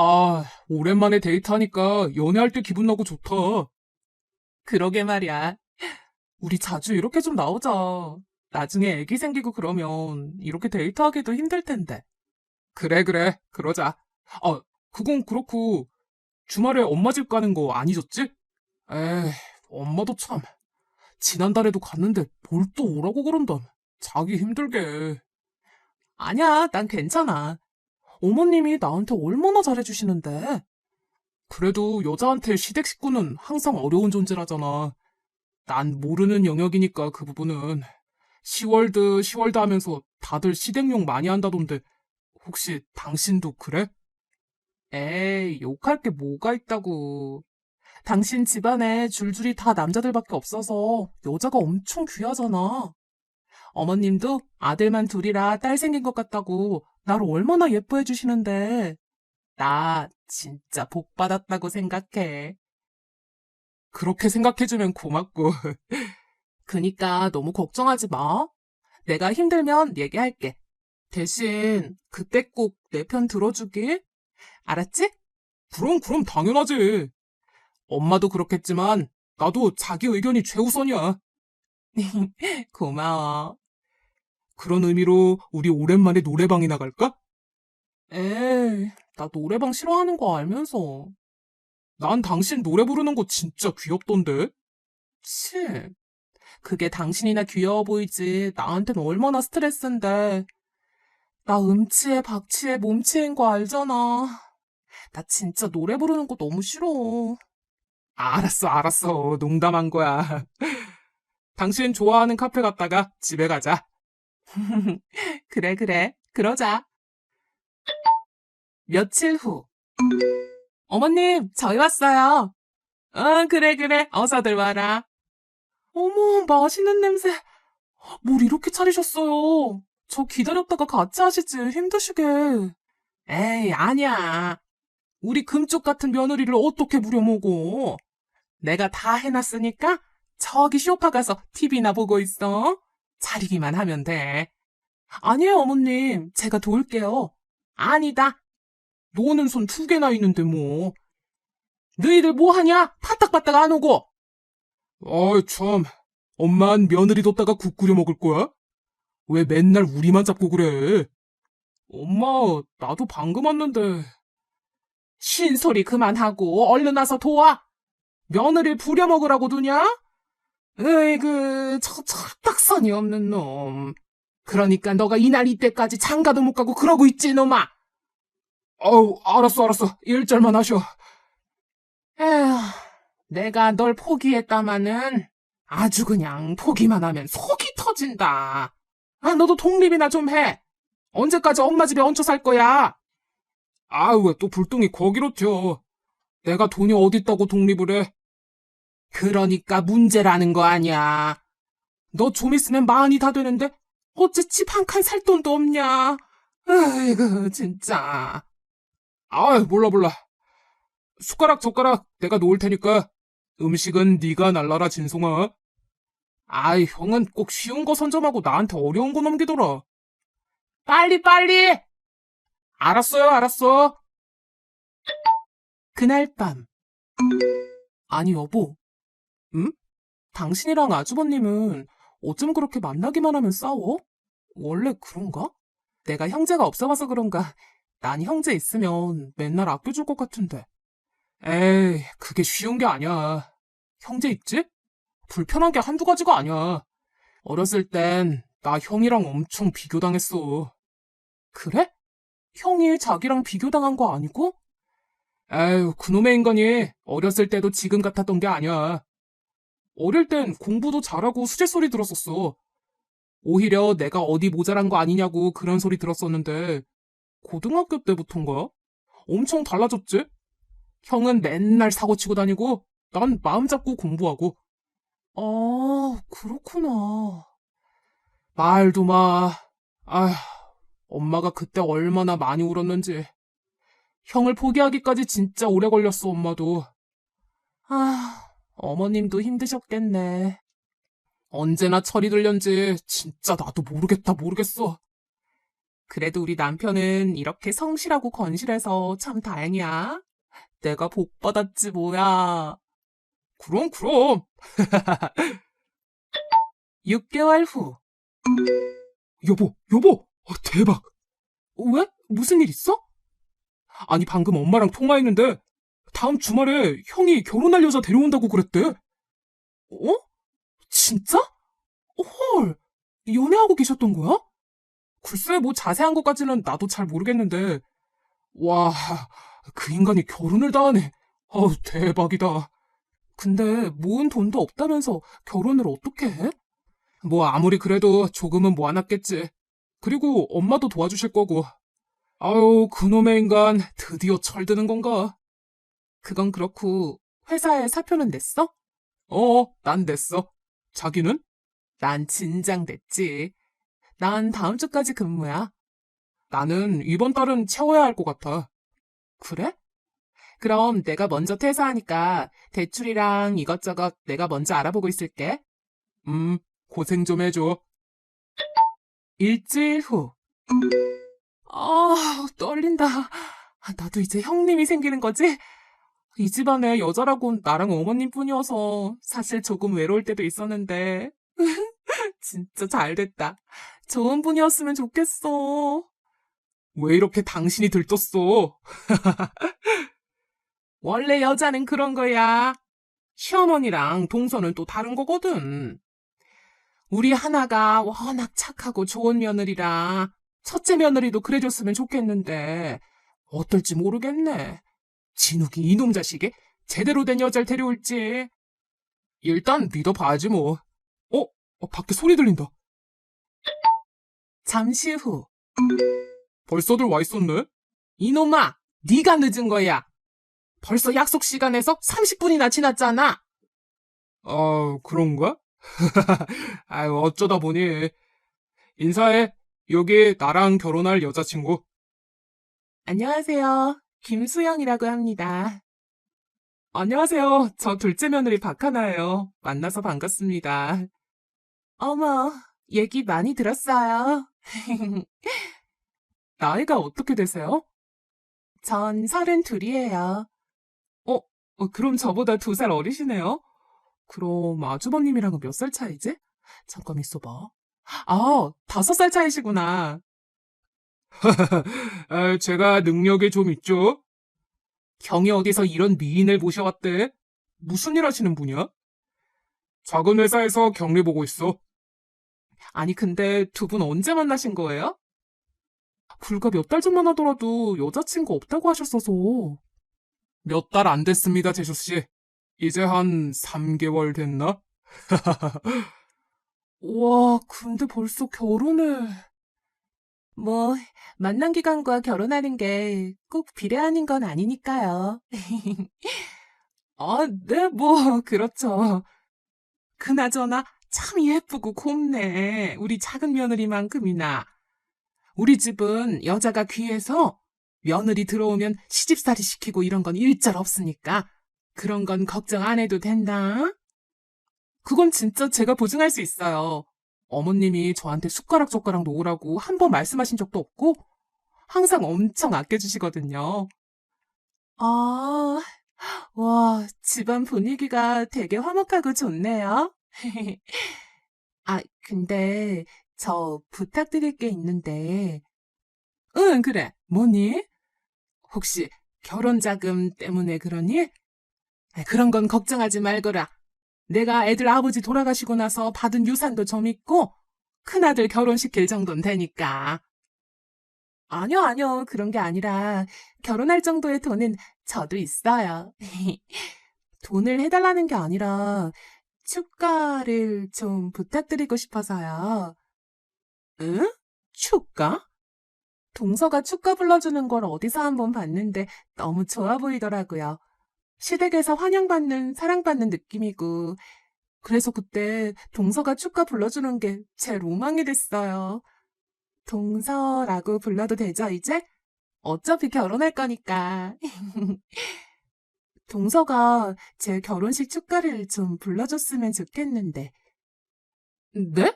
아, 오랜만에 데이트하니까 연애할 때 기분 나고 좋다. 그러게 말이야. 우리 자주 이렇게 좀 나오자. 나중에 애기 생기고 그러면 이렇게 데이트하기도 힘들 텐데. 그래, 그래. 그러자. 아, 그건 그렇고, 주말에 엄마 집 가는 거안 잊었지? 에이, 엄마도 참. 지난달에도 갔는데 뭘 또 오라고 그런담. 자기 힘들게. 아니야, 난 괜찮아. 어머님이 나한테 얼마나 잘해주시는데. 그래도 여자한테 시댁 식구는 항상 어려운 존재라잖아. 난 모르는 영역이니까 그 부분은. 시월드, 시월드 하면서 다들 시댁용 많이 한다던데, 혹시 당신도 그래? 에이, 욕할 게 뭐가 있다고. 당신 집안에 줄줄이 다 남자들밖에 없어서 여자가 엄청 귀하잖아. 어머님도 아들만 둘이라 딸 생긴 것 같다고 나를 얼마나 예뻐해 주시는데. 나 진짜 복 받았다고 생각해. 그렇게 생각해주면 고맙고. 그니까 너무 걱정하지 마. 내가 힘들면 얘기할게. 대신 그때 꼭 내 편 들어주길. 알았지? 그럼, 그럼 당연하지. 엄마도 그렇겠지만, 나도 자기 의견이 최우선이야. 고마워. 그런 의미로 우리 오랜만에 노래방에 나갈까? 에이, 나 노래방 싫어하는 거 알면서. 난 당신 노래 부르는 거 진짜 귀엽던데? 치. 그게 당신이나 귀여워 보이지. 나한텐 얼마나 스트레스인데. 나 음치에 박치에 몸치인 거 알잖아. 나 진짜 노래 부르는 거 너무 싫어. 알았어, 알았어. 농담한 거야. 당신 좋아하는 카페 갔다가 집에 가자. 그래, 그래. 그러자. 며칠 후. 어머님, 저희 왔어요. 어, 그래, 그래. 어서들 와라. 어머, 맛있는 냄새. 뭘 이렇게 차리셨어요? 저 기다렸다가 같이 하시지. 힘드시게. 에이, 아니야. 우리 금쪽 같은 며느리를 어떻게 부려먹어? 내가 다 해놨으니까 저기 쇼파 가서 TV나 보고 있어. 차리기만 하면 돼. 아니에요, 어머님. 제가 도울게요. 아니다. 너는 손 두 개나 있는데 뭐. 너희들 뭐 하냐? 파딱파딱 안 오고. 어이, 참. 엄만 며느리 뒀다가 국 끓여 먹을 거야? 왜 맨날 우리만 잡고 그래? 엄마, 나도 방금 왔는데. 신소리 그만하고 얼른 와서 도와. 며느리를 부려먹으라고 두냐? 으이그, 저 철딱선이 없는 놈. 그러니까 너가 이날 이때까지 장가도 못 가고 그러고 있지, 놈아. 어우, 알았어, 알았어. 일절만 하셔. 에휴, 내가 널 포기했다마는 아주 그냥 포기만 하면 속이 터진다. 아, 너도 독립이나 좀 해. 언제까지 엄마 집에 얹혀 살 거야? 아우, 왜 또 불똥이 거기로 튀어. 내가 돈이 어딨다고 독립을 해. 그러니까 문제라는 거 아니야. 너 좀 있으면 마흔이 다 되는데 어째 집 한 칸 살 돈도 없냐? 아이고 진짜. 아, 몰라 몰라. 숟가락 젓가락 내가 놓을 테니까 음식은 네가 날라라 진송아. 아이, 형은 꼭 쉬운 거 선점하고 나한테 어려운 거 넘기더라. 빨리 빨리. 알았어요, 알았어. 그날 밤. 아니 여보. 응? 당신이랑 아주버님은 어쩜 그렇게 만나기만 하면 싸워? 원래 그런가? 내가 형제가 없어봐서 그런가. 난 형제 있으면 맨날 아껴줄 것 같은데. 에이, 그게 쉬운 게 아니야. 형제 있지? 불편한 게 한두 가지가 아니야. 어렸을 땐 나 형이랑 엄청 비교당했어. 그래? 형이 자기랑 비교당한 거 아니고? 에휴, 그놈의 인간이 어렸을 때도 지금 같았던 게 아니야. 어릴 땐 공부도 잘하고 수제 소리 들었었어. 오히려 내가 어디 모자란 거 아니냐고 그런 소리 들었었는데, 고등학교 때부턴가? 엄청 달라졌지? 형은 맨날 사고 치고 다니고, 난 마음 잡고 공부하고. 아, 그렇구나. 말도 마. 아휴, 엄마가 그때 얼마나 많이 울었는지. 형을 포기하기까지 진짜 오래 걸렸어, 엄마도. 아, 어머님도 힘드셨겠네. 언제나 철이 들련지 진짜 나도 모르겠다 모르겠어. 그래도 우리 남편은 이렇게 성실하고 건실해서 참 다행이야. 내가 복 받았지 뭐야. 그럼, 그럼. 6개월 후. 여보, 여보! 어, 대박! 왜? 무슨 일 있어? 아니, 방금 엄마랑 통화했는데, 다음 주말에 형이 결혼할 여자 데려온다고 그랬대. 어? 진짜? 헐, 연애하고 계셨던 거야? 글쎄, 뭐 자세한 것까지는 나도 잘 모르겠는데, 와, 그 인간이 결혼을 다 하네. 어우, 대박이다. 근데 모은 돈도 없다면서 결혼을 어떻게 해? 뭐 아무리 그래도 조금은 모아놨겠지. 그리고 엄마도 도와주실 거고. 아유, 그놈의 인간 드디어 철드는 건가? 그건 그렇고 회사에 사표는 냈어? 어, 난 냈어. 자기는? 난 진작 냈지. 난 다음 주까지 근무야. 나는 이번 달은 채워야 할 것 같아. 그래? 그럼 내가 먼저 퇴사하니까 대출이랑 이것저것 내가 먼저 알아보고 있을게. 음, 고생 좀 해줘. 일주일 후. 아, 떨린다. 나도 이제 형님이 생기는 거지? 이 집안에 여자라곤 나랑 어머님 뿐이어서 사실 조금 외로울 때도 있었는데. 진짜 잘 됐다. 좋은 분이었으면 좋겠어. 왜 이렇게 당신이 들떴어? 원래 여자는 그런 거야. 시어머니랑 동서는 또 다른 거거든. 우리 하나가 워낙 착하고 좋은 며느리라 첫째 며느리도 그래줬으면 좋겠는데 어떨지 모르겠네. 진욱이 이놈 자식이 제대로 된 여자를 데려올지. 일단 믿어봐야지 뭐. 어? 어, 밖에 소리 들린다. 잠시 후 벌써들 와 있었네? 이놈아 네가 늦은 거야. 벌써 약속 시간에서 30분이나 지났잖아. 아, 그런가? 아유, 어쩌다 보니. 인사해. 여기 나랑 결혼할 여자친구. 안녕하세요. 김수영이라고 합니다. 안녕하세요. 저 둘째 며느리 박하나예요. 만나서 반갑습니다. 어머, 얘기 많이 들었어요. 나이가 어떻게 되세요? 전 서른 둘이에요. 어, 어, 그럼 저보다 두 살 어리시네요? 그럼 아주버님이랑은 몇 살 차이지? 잠깐 있어봐. 아, 다섯 살 차이시구나. 아, 제가 능력이 좀 있죠? 경이 어디서 이런 미인을 모셔왔대? 무슨 일 하시는 분이야? 작은 회사에서 격리 보고 있어. 아니, 근데 두 분 언제 만나신 거예요? 불과 몇 달 전만 하더라도 여자친구 없다고 하셨어서. 몇 달 안 됐습니다, 재수 씨. 이제 한 3개월 됐나? 와, 근데 벌써 결혼을. 뭐, 만난 기간과 결혼하는 게 꼭 비례하는 건 아니니까요. 아, 네, 뭐, 그렇죠. 그나저나 참 예쁘고 곱네. 우리 작은 며느리만큼이나. 우리 집은 여자가 귀해서 며느리 들어오면 시집살이 시키고 이런 건 일절 없으니까 그런 건 걱정 안 해도 된다. 그건 진짜 제가 보증할 수 있어요. 어머님이 저한테 숟가락 젓가락 놓으라고 한 번 말씀하신 적도 없고 항상 엄청 아껴주시거든요. 아, 와, 집안 분위기가 되게 화목하고 좋네요. 아, 근데 저 부탁드릴 게 있는데. 응, 그래. 뭐니? 혹시 결혼 자금 때문에 그러니? 아, 그런 건 걱정하지 말거라. 내가 애들 아버지 돌아가시고 나서 받은 유산도 좀 있고, 큰아들 결혼시킬 정도는 되니까. 아니요, 아니요. 그런 게 아니라, 결혼할 정도의 돈은 저도 있어요. 돈을 해달라는 게 아니라, 축가를 좀 부탁드리고 싶어서요. 응? 축가? 동서가 축가 불러주는 걸 어디서 한번 봤는데 너무 좋아 보이더라고요. 시댁에서 환영받는, 사랑받는 느낌이고, 그래서 그때 동서가 축가 불러주는 게 제 로망이 됐어요. 동서라고 불러도 되죠, 이제? 어차피 결혼할 거니까. 동서가 제 결혼식 축가를 좀 불러줬으면 좋겠는데. 네?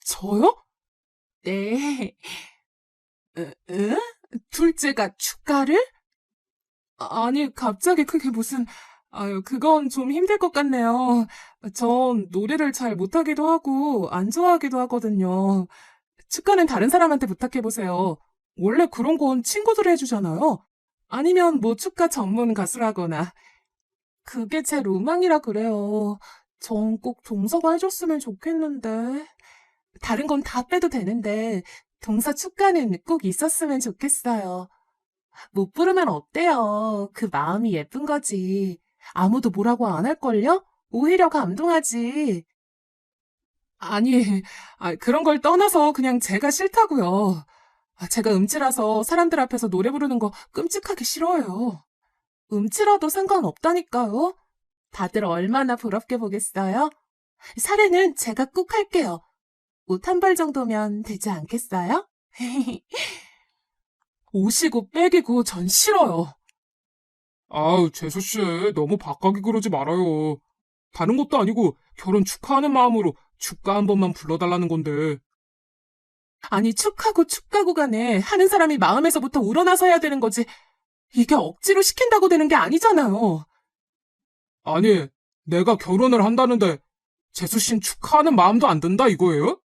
저요? 네. 에? 에? 둘째가 축가를? 아니, 갑자기 그게 무슨, 아유, 그건 좀 힘들 것 같네요. 전 노래를 잘 못하기도 하고, 안 좋아하기도 하거든요. 축가는 다른 사람한테 부탁해보세요. 원래 그런 건 친구들이 해주잖아요. 아니면 뭐 축가 전문 가수라거나. 그게 제 로망이라 그래요. 전 꼭 동서가 해줬으면 좋겠는데. 다른 건 다 빼도 되는데, 동서 축가는 꼭 있었으면 좋겠어요. 못 부르면 어때요? 그 마음이 예쁜 거지. 아무도 뭐라고 안 할걸요? 오히려 감동하지. 아니, 아, 그런 걸 떠나서 그냥 제가 싫다고요. 아, 제가 음치라서 사람들 앞에서 노래 부르는 거 끔찍하게 싫어요. 음치라도 상관없다니까요. 다들 얼마나 부럽게 보겠어요? 사례는 제가 꼭 할게요. 옷 한 벌 정도면 되지 않겠어요? 오시고 빼기고 전 싫어요. 아우, 재수씨, 너무 바까기 그러지 말아요. 다른 것도 아니고 결혼 축하하는 마음으로 축가 한 번만 불러달라는 건데. 아니, 축하고 축가고 간에 하는 사람이 마음에서부터 우러나서 해야 되는 거지. 이게 억지로 시킨다고 되는 게 아니잖아요. 아니, 내가 결혼을 한다는데 재수씨는 축하하는 마음도 안 든다 이거예요?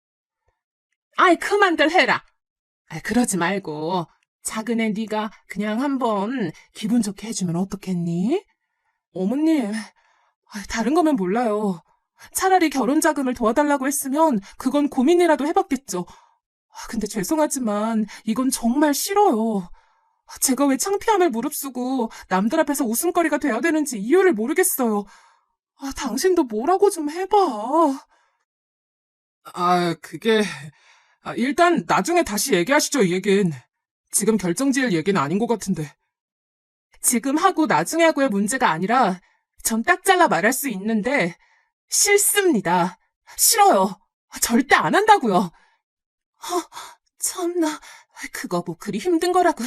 아이, 그만들 해라. 아이, 그러지 말고 작은 애 네가 그냥 한번 기분 좋게 해주면 어떻겠니? 어머님, 다른 거면 몰라요. 차라리 결혼 자금을 도와달라고 했으면 그건 고민이라도 해봤겠죠. 아, 근데 죄송하지만 이건 정말 싫어요. 제가 왜 창피함을 무릅쓰고 남들 앞에서 웃음거리가 돼야 되는지 이유를 모르겠어요. 아, 당신도 뭐라고 좀 해봐. 아, 그게 아, 일단 나중에 다시 얘기하시죠, 이 얘긴. 지금 결정 지을 얘기는 아닌 것 같은데. 지금 하고 나중에 하고의 문제가 아니라 전 딱 잘라 말할 수 있는데 싫습니다. 싫어요. 절대 안 한다고요. 아, 참나. 그거 뭐 그리 힘든 거라고.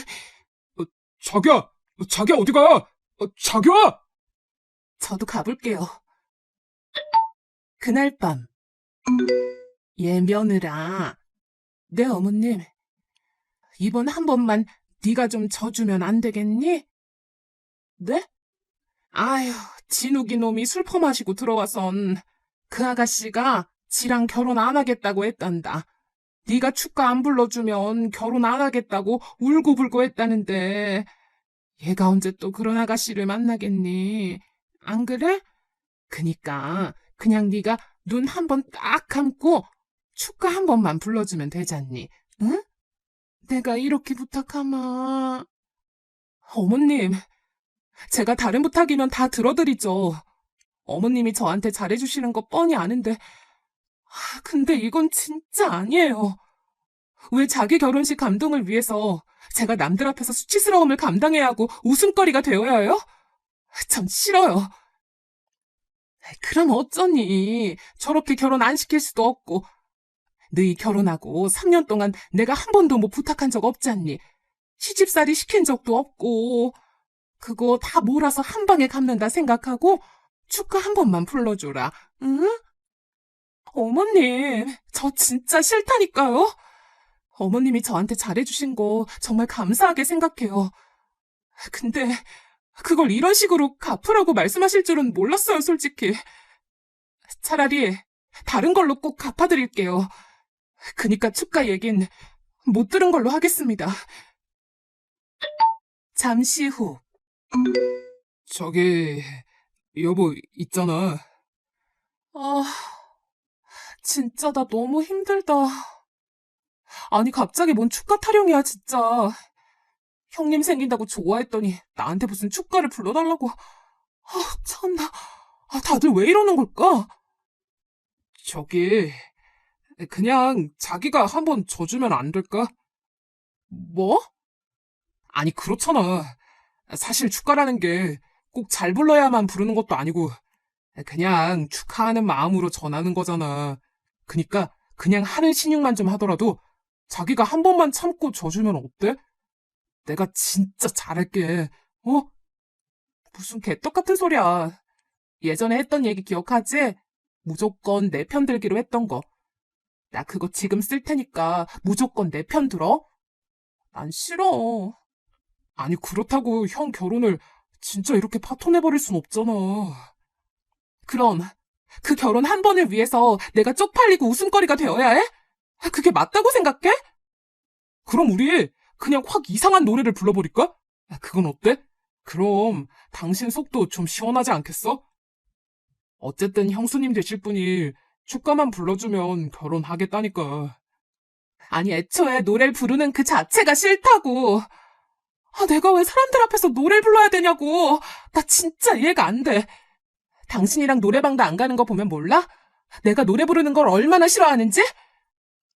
자기야! 자기야, 어디 가? 어, 자기야! 저도 가볼게요. 그날 밤. 예, 며느라. 네, 어머님. 이번 한 번만 네가 좀 져주면 안 되겠니? 네? 아휴, 진욱이 놈이 술 퍼마시고 들어와선 그 아가씨가 지랑 결혼 안 하겠다고 했단다. 네가 축가 안 불러주면 결혼 안 하겠다고 울고불고 했다는데 얘가 언제 또 그런 아가씨를 만나겠니? 안 그래? 그니까 그냥 네가 눈 한 번 딱 감고 축가 한 번만 불러주면 되잖니? 응? 내가 이렇게 부탁하마. 어머님, 제가 다른 부탁이면 다 들어드리죠. 어머님이 저한테 잘해주시는 거 뻔히 아는데, 아, 근데 이건 진짜 아니에요. 왜 자기 결혼식 감동을 위해서 제가 남들 앞에서 수치스러움을 감당해야 하고 웃음거리가 되어야 해요? 전 싫어요. 그럼 어쩌니? 저렇게 결혼 안 시킬 수도 없고. 너희 결혼하고 3년 동안 내가 한 번도 뭐 부탁한 적 없잖니? 시집살이 시킨 적도 없고. 그거 다 몰아서 한 방에 갚는다 생각하고 축가 한 번만 불러줘라. 응? 어머님, 저 진짜 싫다니까요? 어머님이 저한테 잘해주신 거 정말 감사하게 생각해요. 근데 그걸 이런 식으로 갚으라고 말씀하실 줄은 몰랐어요, 솔직히. 차라리 다른 걸로 꼭 갚아드릴게요. 그니까 축가 얘긴 못 들은 걸로 하겠습니다. 잠시 후. 저기, 여보, 있잖아. 아, 진짜 나 너무 힘들다. 아니, 갑자기 뭔 축가 타령이야, 진짜. 형님 생긴다고 좋아했더니 나한테 무슨 축가를 불러달라고. 아, 참나. 아, 다들 왜 이러는 걸까? 저기, 그냥 자기가 한번 져주면 안 될까? 뭐? 아니, 그렇잖아. 사실 축가라는 게 꼭 잘 불러야만 부르는 것도 아니고, 그냥 축하하는 마음으로 전하는 거잖아. 그니까, 그냥 하는 신용만 좀 하더라도, 자기가 한 번만 참고 져주면 어때? 내가 진짜 잘할게, 어? 무슨 개떡 같은 소리야. 예전에 했던 얘기 기억하지? 무조건 내 편 들기로 했던 거. 나 그거 지금 쓸 테니까 무조건 내 편 들어. 난 싫어. 아니, 그렇다고 형 결혼을 진짜 이렇게 파토내버릴 순 없잖아. 그럼 그 결혼 한 번을 위해서 내가 쪽팔리고 웃음거리가 되어야 해? 그게 맞다고 생각해? 그럼 우리 그냥 확 이상한 노래를 불러버릴까? 아, 그건 어때? 그럼 당신 속도 좀 시원하지 않겠어? 어쨌든 형수님 되실 분이 축가만 불러주면 결혼하겠다니까. 아니, 애초에 노래를 부르는 그 자체가 싫다고. 아, 내가 왜 사람들 앞에서 노래를 불러야 되냐고. 나 진짜 이해가 안 돼. 당신이랑 노래방도 안 가는 거 보면 몰라? 내가 노래 부르는 걸 얼마나 싫어하는지?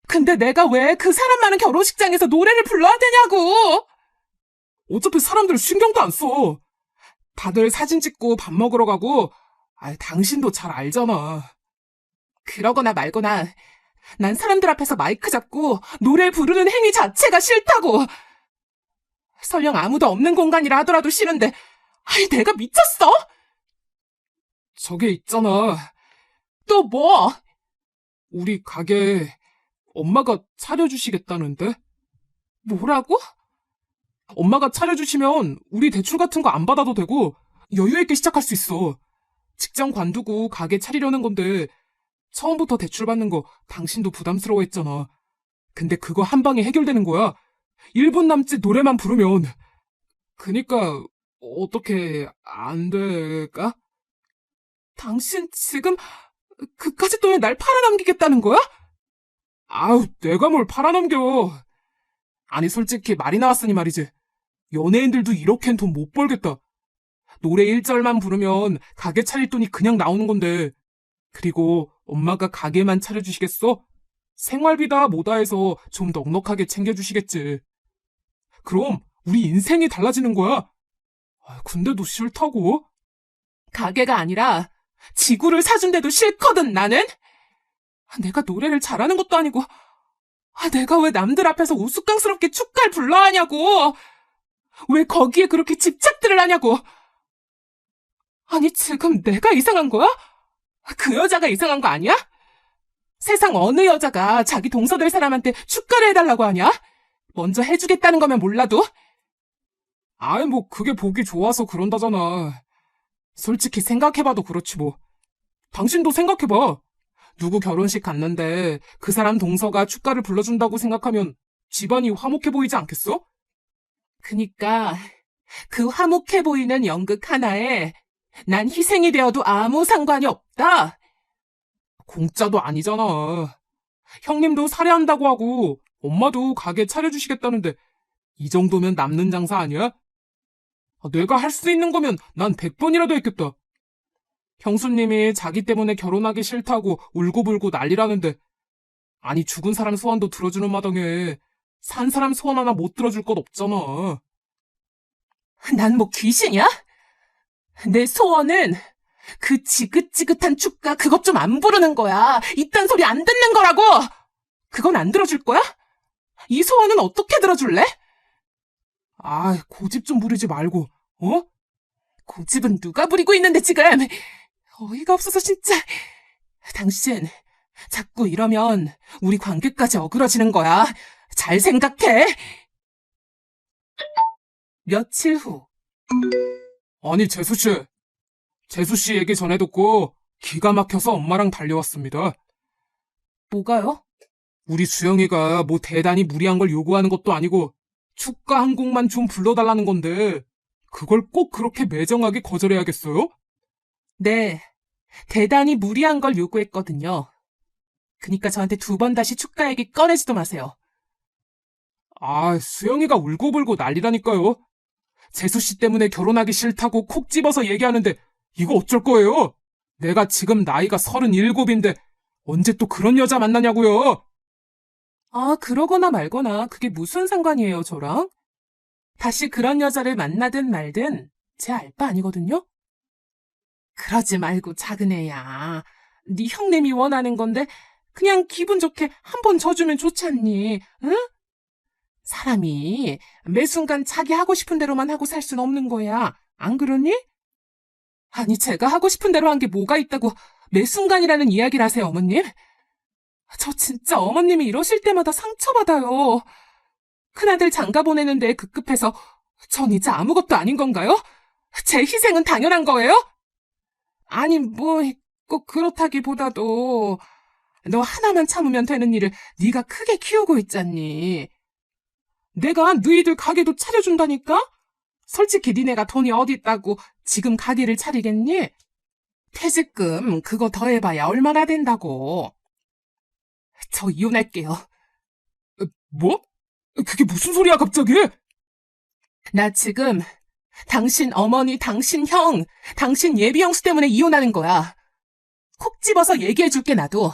근데 내가 왜 그 사람 많은 결혼식장에서 노래를 불러야 되냐고! 어차피 사람들 신경도 안 써. 다들 사진 찍고 밥 먹으러 가고, 아, 당신도 잘 알잖아. 그러거나 말거나, 난 사람들 앞에서 마이크 잡고 노래 부르는 행위 자체가 싫다고! 설령 아무도 없는 공간이라 하더라도 싫은데, 아이, 내가 미쳤어? 저게 있잖아. 또 뭐? 우리 가게 엄마가 차려주시겠다는데? 뭐라고? 엄마가 차려주시면 우리 대출 같은 거 안 받아도 되고 여유있게 시작할 수 있어. 직장 관두고 가게 차리려는 건데 처음부터 대출 받는 거 당신도 부담스러워했잖아. 근데 그거 한 방에 해결되는 거야. 1분 남짓 노래만 부르면. 그니까 어떻게 안 될까? 당신 지금 그까짓 돈에 날 팔아넘기겠다는 거야? 아우, 내가 뭘 팔아넘겨. 아니, 솔직히 말이 나왔으니 말이지. 연예인들도 이렇게는 돈 못 벌겠다. 노래 1절만 부르면 가게 차릴 돈이 그냥 나오는 건데. 그리고 엄마가 가게만 차려주시겠어? 생활비다 뭐다 해서 좀 넉넉하게 챙겨주시겠지. 그럼 우리 인생이 달라지는 거야. 아, 근데도 싫다고? 가게가 아니라 지구를 사준데도 싫거든, 나는? 내가 노래를 잘하는 것도 아니고, 아, 내가 왜 남들 앞에서 우스꽝스럽게 축가를 불러야 하냐고! 왜 거기에 그렇게 집착들을 하냐고! 아니, 지금 내가 이상한 거야? 그 여자가 이상한 거 아니야? 세상 어느 여자가 자기 동서될 사람한테 축가를 해달라고 하냐? 먼저 해주겠다는 거면 몰라도? 아이, 뭐, 그게 보기 좋아서 그런다잖아. 솔직히 생각해봐도 그렇지 뭐. 당신도 생각해봐. 누구 결혼식 갔는데 그 사람 동서가 축가를 불러준다고 생각하면 집안이 화목해 보이지 않겠어? 그니까 그 화목해 보이는 연극 하나에 난 희생이 되어도 아무 상관이 없다. 공짜도 아니잖아. 형님도 살해한다고 하고 엄마도 가게 차려주시겠다는데 이 정도면 남는 장사 아니야? 아, 내가 할 수 있는 거면 난 100번이라도 했겠다. 형수님이 자기 때문에 결혼하기 싫다고 울고불고 난리라는데 아니 죽은 사람 소원도 들어주는 마당에 산 사람 소원 하나 못 들어줄 것 없잖아. 난 뭐 귀신이야? 내 소원은 그 지긋지긋한 축가 그것 좀 안 부르는 거야. 이딴 소리 안 듣는 거라고! 그건 안 들어줄 거야? 이 소원은 어떻게 들어줄래? 아, 고집 좀 부리지 말고, 어? 고집은 누가 부리고 있는데 지금! 어이가 없어서 진짜. 당신, 자꾸 이러면 우리 관계까지 어그러지는 거야. 잘 생각해. 며칠 후. 아니, 재수씨. 재수씨 얘기 전에 듣고 기가 막혀서 엄마랑 달려왔습니다. 뭐가요? 우리 수영이가 뭐 대단히 무리한 걸 요구하는 것도 아니고 축가 한 곡만 좀 불러달라는 건데 그걸 꼭 그렇게 매정하게 거절해야겠어요? 네. 대단히 무리한 걸 요구했거든요. 그니까 저한테 두 번 다시 축가 얘기 꺼내지도 마세요. 아, 수영이가 울고불고 난리라니까요. 재수 씨 때문에 결혼하기 싫다고 콕 집어서 얘기하는데 이거 어쩔 거예요? 내가 지금 나이가 서른일곱인데 언제 또 그런 여자 만나냐고요? 아, 그러거나 말거나 그게 무슨 상관이에요, 저랑? 다시 그런 여자를 만나든 말든 제 알바 아니거든요? 그러지 말고 작은 애야. 네 형님이 원하는 건데 그냥 기분 좋게 한 번 져주면 좋잖니, 응? 사람이 매 순간 자기 하고 싶은 대로만 하고 살 순 없는 거야. 안 그러니? 아니, 제가 하고 싶은 대로 한 게 뭐가 있다고 매 순간이라는 이야기를 하세요, 어머님? 저 진짜 어머님이 이러실 때마다 상처받아요. 큰아들 장가 보내는데 급급해서 전 이제 아무것도 아닌 건가요? 제 희생은 당연한 거예요? 아니, 뭐, 꼭 그렇다기보다도 너 하나만 참으면 되는 일을 네가 크게 키우고 있잖니. 내가 너희들 가게도 차려준다니까? 솔직히 니네가 돈이 어디 있다고 지금 가게를 차리겠니? 퇴직금 그거 더해봐야 얼마나 된다고. 저 이혼할게요. 뭐? 그게 무슨 소리야, 갑자기? 나 지금 당신 어머니, 당신 형, 당신 예비 형수 때문에 이혼하는 거야. 콕 집어서 얘기해줄게, 나도.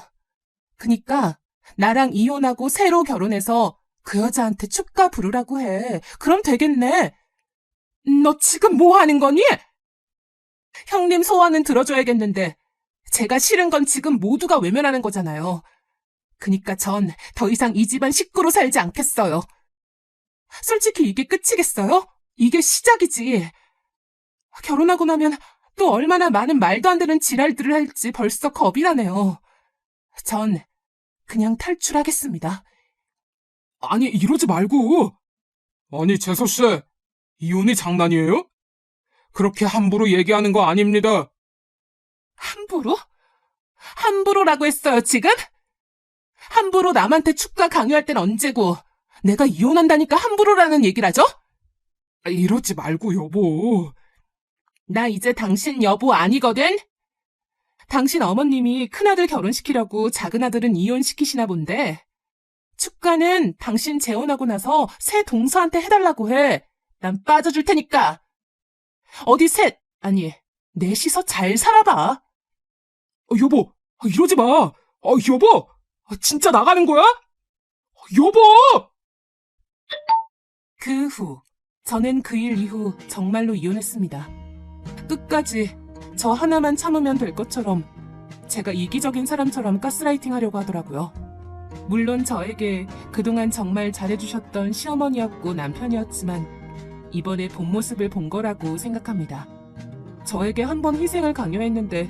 그니까 나랑 이혼하고 새로 결혼해서 그 여자한테 축가 부르라고 해. 그럼 되겠네. 너 지금 뭐 하는 거니? 형님 소원은 들어줘야겠는데 제가 싫은 건 지금 모두가 외면하는 거잖아요. 그니까 전 더 이상 이 집안 식구로 살지 않겠어요. 솔직히 이게 끝이겠어요? 이게 시작이지. 결혼하고 나면 또 얼마나 많은 말도 안 되는 지랄들을 할지 벌써 겁이 나네요. 전 그냥 탈출하겠습니다. 아니, 이러지 말고. 아니, 재서씨. 이혼이 장난이에요? 그렇게 함부로 얘기하는 거 아닙니다. 함부로? 함부로라고 했어요, 지금? 함부로 남한테 축가 강요할 땐 언제고, 내가 이혼한다니까 함부로라는? 아, 이러지 말고, 여보. 나 이제 당신 여보 아니거든? 당신 어머님이 큰아들 결혼시키려고 작은아들은 이혼시키시나 본데, 축가는 당신 재혼하고 나서 새 동서한테 해달라고 해. 난 빠져줄 테니까. 어디 셋, 아니, 넷이서 잘 살아봐. 아, 여보, 아, 이러지 마. 아, 여보! 아, 진짜 나가는 거야? 아, 여보! 그 후, 저는 그 일 이후 정말로 이혼했습니다. 끝까지 저 하나만 참으면 될 것처럼 제가 이기적인 사람처럼 가스라이팅 하려고 하더라고요. 물론 저에게 그동안 정말 잘해주셨던 시어머니였고 남편이었지만 이번에 본 모습을 본 거라고 생각합니다. 저에게 한 번 희생을 강요했는데